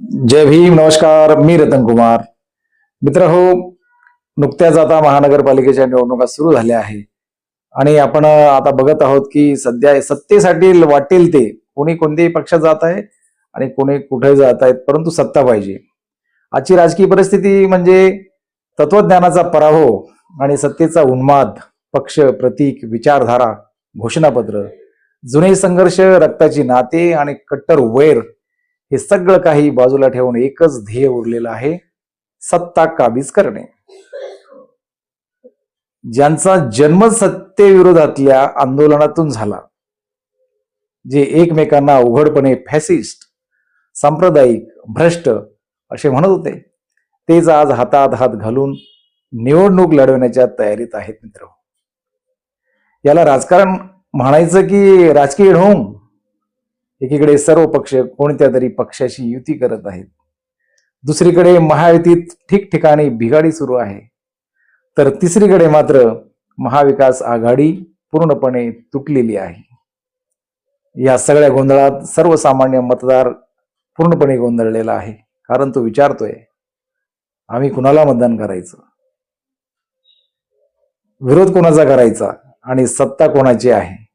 जय भीम नमस्कार. मी रतन कुमार. मित्र हो नुकत्याच आता महानगरपालिकेच्या निवडणुका सुरू झाल्या आहे आणि आपण आता बघत आहोत की सध्या सत्तेसाठी वाटेल ते कोणी कोणत्याही पक्षात जात आहे आणि कोणी कुठे जात आहेत परंतु सत्ता पाहिजे. आजची राजकीय परिस्थिती म्हणजे तत्वज्ञानाचा पराभव आणि सत्तेचा उन्माद पक्ष प्रतीक विचारधारा घोषणापत्र जुने संघर्ष रक्ताची नाते आणि कट्टर वैर हे सगळं काही बाजूला ठेवून एकच ध्येय उरलेलं आहे सत्ता काबीज करणे. ज्यांचा जन्म सत्तेविरोधातल्या आंदोलनातून झाला जे एकमेकांना उघडपणे फॅसिस्ट सांप्रदायिक भ्रष्ट असे म्हणत होते तेच आज हातात हात घालून निवडणूक लढवण्याच्या तयारीत आहेत मित्र. याला राजकारण म्हणायचं की राजकीय ढोंग? एकीकडे सर्व पक्ष कोणत्या तरी पक्षाशी युती करत आहेत. दुसरीकडे महायुतीत ठिकठिकाणी बिघाडी सुरू आहे. तर तिसरीकडे मात्र महाविकास आघाडी पूर्णपणे तुटलेली आहे. या सगळ्या गोंधळात सर्वसामान्य मतदार पूर्णपणे गोंधळलेला आहे. कारण तो विचारतोय आम्ही कुणाला मतदान करायचं? विरोध कोणाचा करायचा आणि सत्ता कोणाची आहे?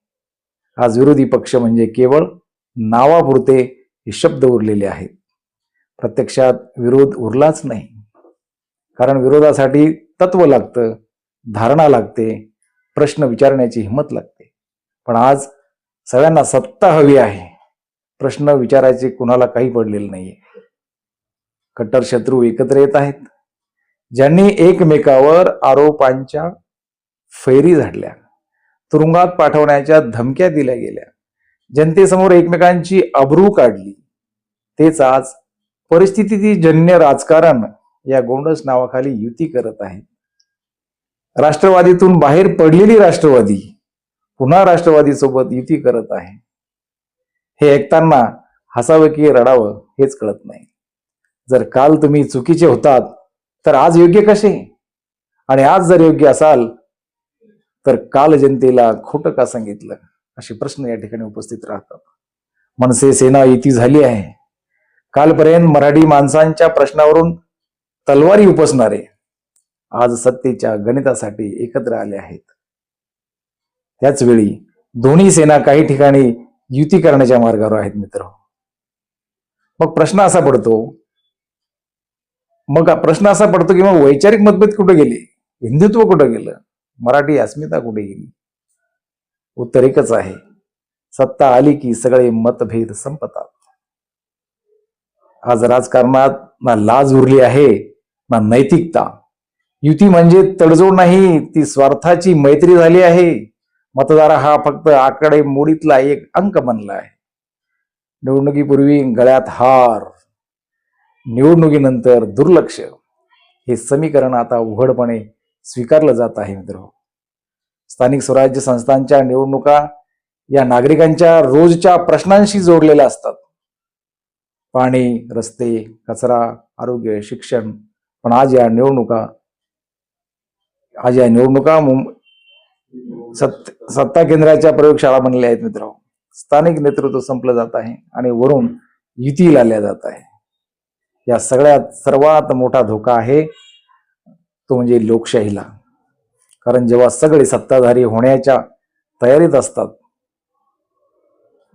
आज विरोधी पक्ष म्हणजे केवळ नावापुरते हे शब्द उरलेले आहेत. प्रत्यक्षात विरोध उरलाच नाही. कारण विरोधासाठी तत्व लागतं धारणा लागते प्रश्न विचारण्याची हिंमत लागते. पण आज सगळ्यांना सत्ता हवी आहे. प्रश्न विचारायचे कुणाला काही पडलेलं नाहीये. कट्टर शत्रू एकत्र येत आहेत. ज्यांनी एकमेकावर आरोपांच्या फैरी झाडल्या तुरुंगात पाठवण्याच्या धमक्या दिल्या गेल्या. जनतेसमोर एकमेकांची अब्रू काढली. तेच आज परिस्थिती जन्य राजकारण या गोंडस नावाखाली युती करत आहे. राष्ट्रवादीतून बाहेर पडलेली राष्ट्रवादी पुन्हा राष्ट्रवादी सोबत युती करत आहे. हे ऐकताना हसावं की रडावं हेच कळत नाही. जर काल तुम्ही चुकीचे होतात तर आज योग्य कसे? आणि आज जर योग्य असाल तर काल जनतेला खोटं का सांगितलं? असे प्रश्न या ठिकाणी उपस्थित राहतात. मनसे सेना युती झाली आहे. कालपर्यंत मराठी माणसांच्या प्रश्नावरून तलवारी उपसणारे आज सत्तेच्या गणितासाठी एकत्र आले आहेत. त्याच वेळी दोन्ही सेना काही ठिकाणी युती करण्याच्या मार्गावर आहेत मित्र. मग प्रश्न असा पडतो मग प्रश्न असा पडतो की मग वैचारिक मतभेद कुठे गेले? हिंदुत्व कुठं गेलं? मराठी अस्मिता कुठे गेली? उत्तर एकच आहे. सत्ता आली की सगळे मतभेद संपतात. आज राजकारणात ना लाज उरली आहे ना नैतिकता. युती म्हणजे तडजोड नाही ती स्वार्थाची मैत्री झाली आहे. मतदार हा फक्त आकडे मोडीतला एक अंक बनला आहे. निवडणुकीपूर्वी गळ्यात हार निवडणुकीनंतर दुर्लक्ष. हे समीकरण आता उघडपणे स्वीकारलं जात आहे मित्र स्थानिक स्वराज्य संस्थांच्या निवडणुका या नागरिकांच्या रोजच्या प्रश्नांशी जोडलेल्या असतात. पाणी रस्ते कचरा आरोग्य शिक्षण पण आज या निवडणुका आज या निवडणुका मुंबई सत्त सत्ता केंद्राच्या प्रयोगशाळा बनल्या आहेत मित्र स्थानिक नेतृत्व संपलं जात आहे आणि वरून युती लाल्या जात आहे. या सगळ्यात सर्वात मोठा धोका आहे तो म्हणजे लोकशाहीला. कारण जेव्हा सगळे सत्ताधारी होण्याच्या तयारीत असतात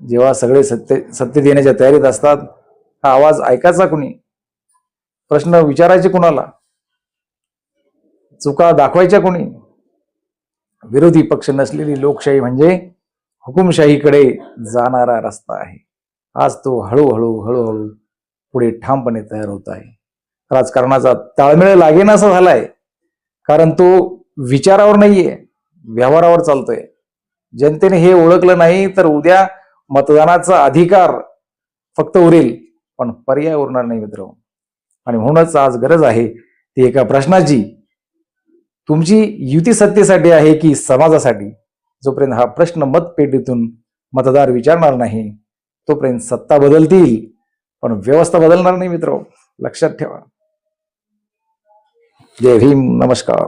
जेव्हा सगळे सत्ते सत्तेत येण्याच्या तयारीत असतात हा आवाज ऐकायचा कुणी? प्रश्न विचारायचे कुणाला? चुका दाखवायच्या कुणी? विरोधी पक्ष नसलेली लोकशाही म्हणजे हुकुमशाहीकडे जाणारा रस्ता आहे. आज तो हळूहळू हळूहळू पुढे ठामपणे तयार होत आहे. राजकारणाचा ताळमेळ लागेनासा झालाय. कारण तो विचारावर नाहीये व्यवहारावर चालतोय. जनतेने हे ओळखलं नाही तर उद्या मतदानाचा अधिकार फक्त उरेल पण पर्याय उरणार नाही मित्र आणि म्हणूनच आज गरज आहे ती एका प्रश्नाची. तुमची युती सत्तेसाठी आहे की समाजासाठी? जोपर्यंत हा प्रश्न मतपेटीतून मतदार विचारणार नाही तोपर्यंत सत्ता बदलतील पण व्यवस्था बदलणार नाही मित्र लक्षात ठेवा. जय भीम नमस्कार.